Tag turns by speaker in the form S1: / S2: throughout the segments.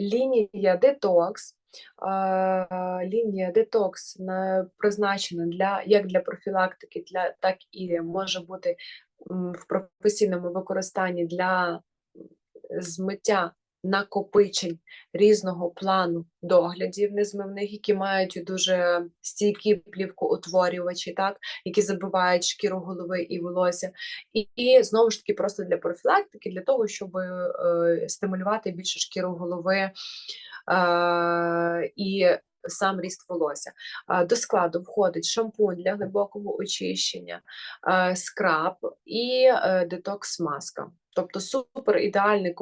S1: лінія детокс. Лінія детокс призначена для як для профілактики, для так і може бути в професійному використанні для змиття накопичень різного плану доглядів незмивних, які мають дуже стійкі плівкоутворювачі, так, які забивають шкіру голови і волосся, і, і знову ж таки просто для профілактики, для того, щоб е, стимулювати більше шкіру голови е, і сам ріст волосся. Е, До складу входить шампунь для глибокого очищення, е, скраб і е, детокс-маска. Тобто супер ідеальний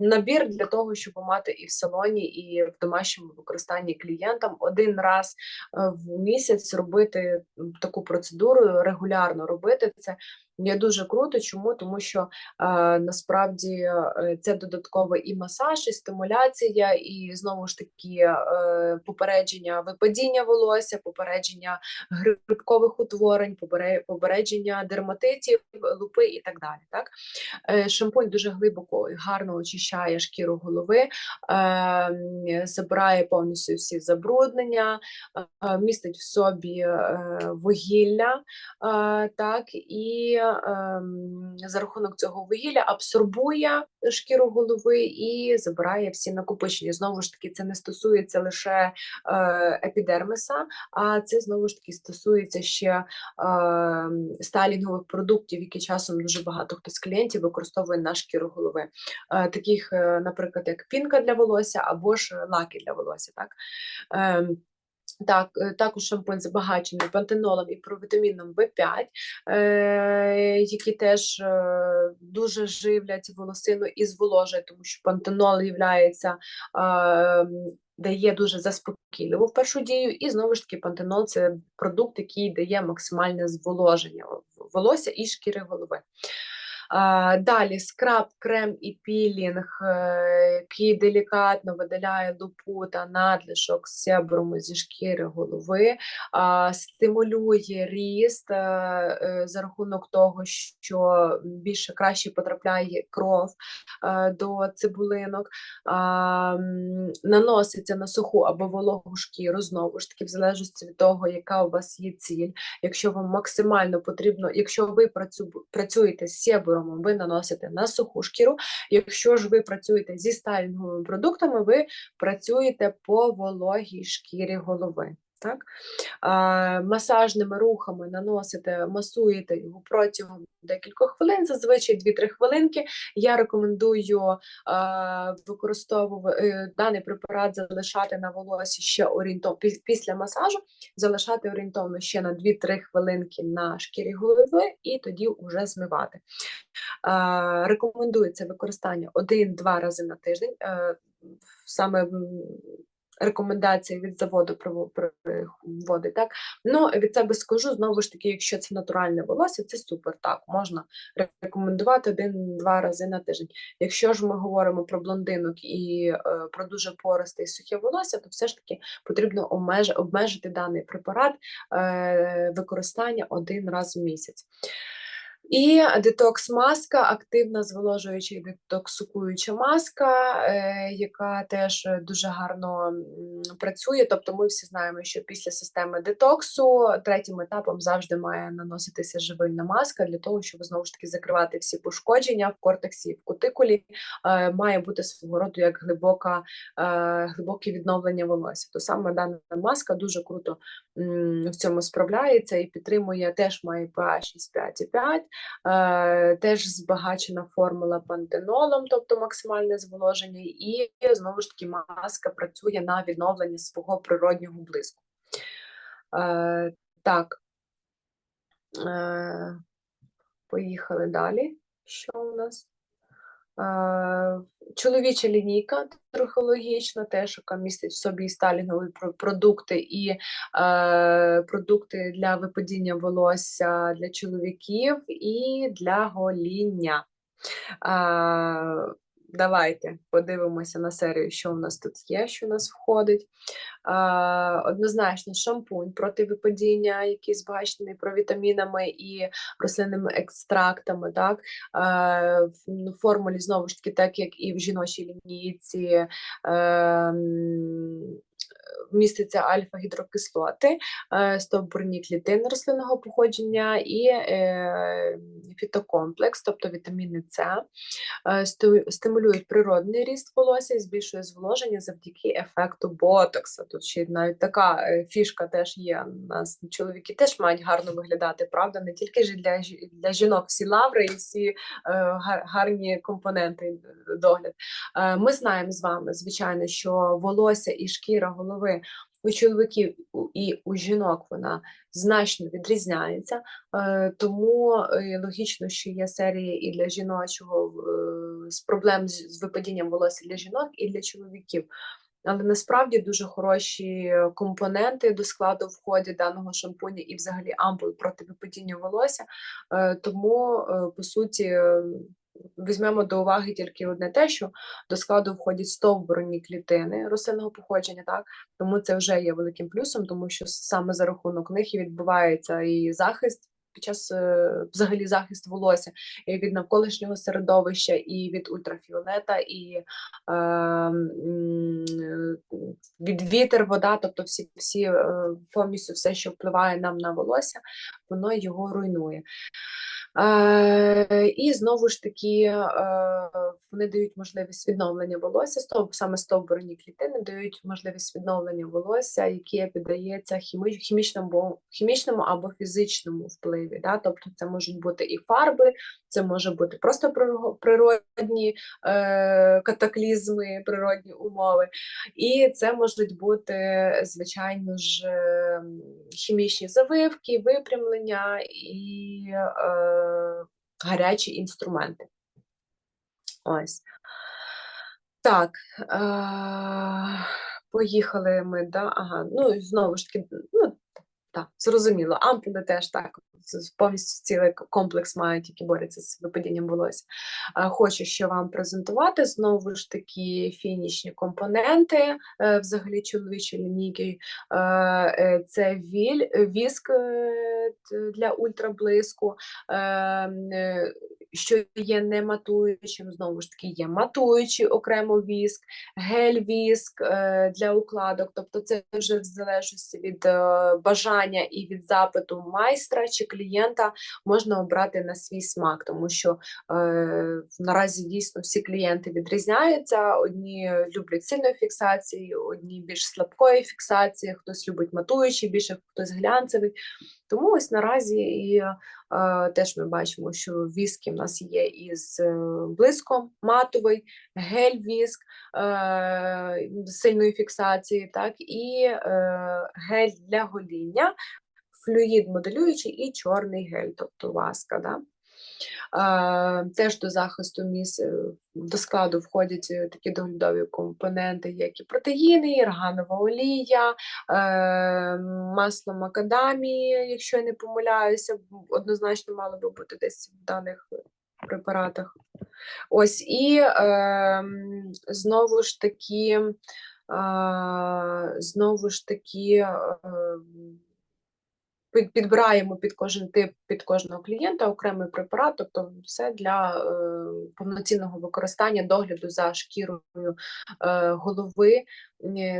S1: набір для того, щоб мати і в салоні, і в домашньому використанні клієнтам один раз е, в місяць робити таку процедуру, регулярно робити це. Є дуже круто. Чому? Тому що е, насправді це додатковий і масаж, і стимуляція, і знову ж таки е, попередження випадіння волосся, попередження грибкових утворень, попередження дерматитів, лупи і так далі. Так? Е, Шампунь дуже глибоко і гарно очищає шкіру голови, е, забирає повністю всі забруднення, е, містить в собі е, вугілля, е, так, і за рахунок цього вугілля абсорбує шкіру голови і забирає всі накопичення. Знову ж таки, це не стосується лише е, епідермиса, а це знову ж таки стосується ще е, стайлінгових продуктів, які часом дуже багато хто з клієнтів використовує на шкіру голови. Е, таких, е, наприклад, як пінка для волосся або ж лаки для волосся. Так? Так, е, також шампунь збагачений пантенолом і провітаміном В5, е, які теж е, дуже живлять волосину і зволожують, тому що пантенол є, дає дуже заспокійливу в першу дію, і знову ж таки пантенол це продукт, який дає максимальне зволоження волосся і шкіри голови. Далі скраб, крем і пілінг, е, який делікатно видаляє лупу та надлишок себруму зі шкіри голови, стимулює ріст е, е, за рахунок того, що більше краще потрапляє кров до цибулинок, наноситься на суху або вологу шкіру, знову ж таки, в залежності від того, яка у вас є ціль. Якщо вам максимально потрібно, якщо ви працюєте з себрумом, ви наносите на суху шкіру. Якщо ж ви працюєте зі стайлінговими продуктами, ви працюєте по вологій шкірі голови. Так? Масажними рухами наносите, масуєте його протягом декількох хвилин, зазвичай 2-3 хвилинки. Я рекомендую використовувати даний препарат залишати на волосі ще орієнтовно після масажу, залишати орієнтовно ще на 2-3 хвилинки на шкірі голови і тоді вже змивати. Рекомендується використання 1-2 рази на тиждень. е, Саме рекомендації від заводу приводить. Так? Ну, від себе скажу, знову ж таки, якщо це натуральне волосся, це супер. Так, можна рекомендувати один-два рази на тиждень. Якщо ж ми говоримо про блондинок і е, про дуже пористе і сухе волосся, то все ж таки потрібно обмеж, обмежити даний препарат е, використання один раз в місяць. І детокс-маска, активна зволожуюча і детоксикуюча маска, е, яка теж дуже гарно працює. Тобто ми всі знаємо, що після системи детоксу третім етапом завжди має наноситися живильна маска для того, щоб знову ж таки закривати всі пошкодження в кортексі і в кутикулі. Е, має бути свого роду як глибока, е, глибоке відновлення волосся. То саме дана маска дуже круто в цьому справляється і підтримує, теж має pH 6,5,5, Е, теж збагачена формула пантенолом, тобто максимальне зволоження, і знову ж таки маска працює на відновлення свого природнього блиску. Е, так, е, поїхали далі. Що у нас? Е, Чоловіча лінійка трохологічна, теж яка містить в собі сталінгові про- продукти і е, продукти для випадіння волосся для чоловіків і для гоління. Е, давайте подивимося на серію, що у нас тут є, що у нас входить. Однозначно, шампунь проти випадіння, який збагачений провітамінами і рослинними екстрактами. Так? А, в ну, формулі, знову ж таки, так як і в жіночій лінійці. Міститься альфа-гідрокислоти, е, стовбурні клітини рослинного походження і е, фітокомплекс, тобто вітаміни С, е, стимулюють природний ріст волосся і збільшує зволоження завдяки ефекту ботокса. Тут ще навіть така фішка теж є. У нас чоловіки теж мають гарно виглядати, правда, не тільки ж для, для жінок всі лаври і всі гарні компоненти догляд. Ми знаємо з вами, звичайно, що волосся і шкіра голови у чоловіків і у жінок вона значно відрізняється, е, тому е, логічно, що є серії і для жіночого з проблем з випадінням волосся для жінок, і для чоловіків. Але насправді дуже хороші компоненти до складу входять даного шампуня і взагалі ампул проти випадіння волосся. Е, Тому, по суті, візьмемо до уваги тільки одне те, що до складу входять стовбурні клітини рослинного походження, так тому це вже є великим плюсом, тому що саме за рахунок них і відбувається і захист. Під час е, взагалі захист волосся і від навколишнього середовища, і від ультрафіолета, і е, від вітер, вода, тобто всі, всі е, повністю все, що впливає нам на волосся, воно його руйнує. Е, і знову ж таки е, вони дають можливість відновлення волосся, стов, саме стовбурні клітини дають можливість відновлення волосся, яке піддається хімічному, хімічному або фізичному впливі. Да? Тобто це можуть бути і фарби, це може бути просто природні е, катаклізми, природні умови. І це можуть бути, звичайно ж, е, хімічні завивки, випрямлення і гарячі інструменти. Ось. Так, е, поїхали ми, да? Ага, ну знову ж таки, ну, так, зрозуміло. Ампули теж так, повністю цілий комплекс мають, які борються з випадінням волосся. Е, Хочу ще вам презентувати знову ж такі фінішні компоненти, е, взагалі чоловічої лінійки. Е, Це віль, віск для ультраблиску, що є не матуючим, знову ж таки, є матуючий окремо віск, гель-віск е, для укладок. Тобто це вже в залежності від е, бажання і від запиту майстра чи клієнта можна обрати на свій смак, тому що е, наразі дійсно всі клієнти відрізняються. Одні люблять сильної фіксації, одні більш слабкої фіксації, хтось любить матуючий, більше хтось глянцевий. Тому ось наразі і теж ми бачимо, що віски в нас є із е, блиском матовий, гель-віск е, сильної фіксації, так, і е, гель для гоління, флюїд моделюючий і чорний гель, тобто васка. Да? Теж до захисту міс е, до складу входять е, такі доглядові компоненти, як і протеїни, органова олія, е, масло макадамії, якщо я не помиляюся, однозначно мало би бути десь в даних препаратах. Ось і е, знову ж таки, е, знову ж таки. Е, підбираємо під кожен тип, під кожного клієнта окремий препарат, тобто все для е, повноцінного використання догляду за шкірою е, голови,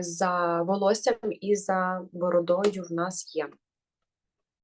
S1: за волоссям і за бородою в нас є.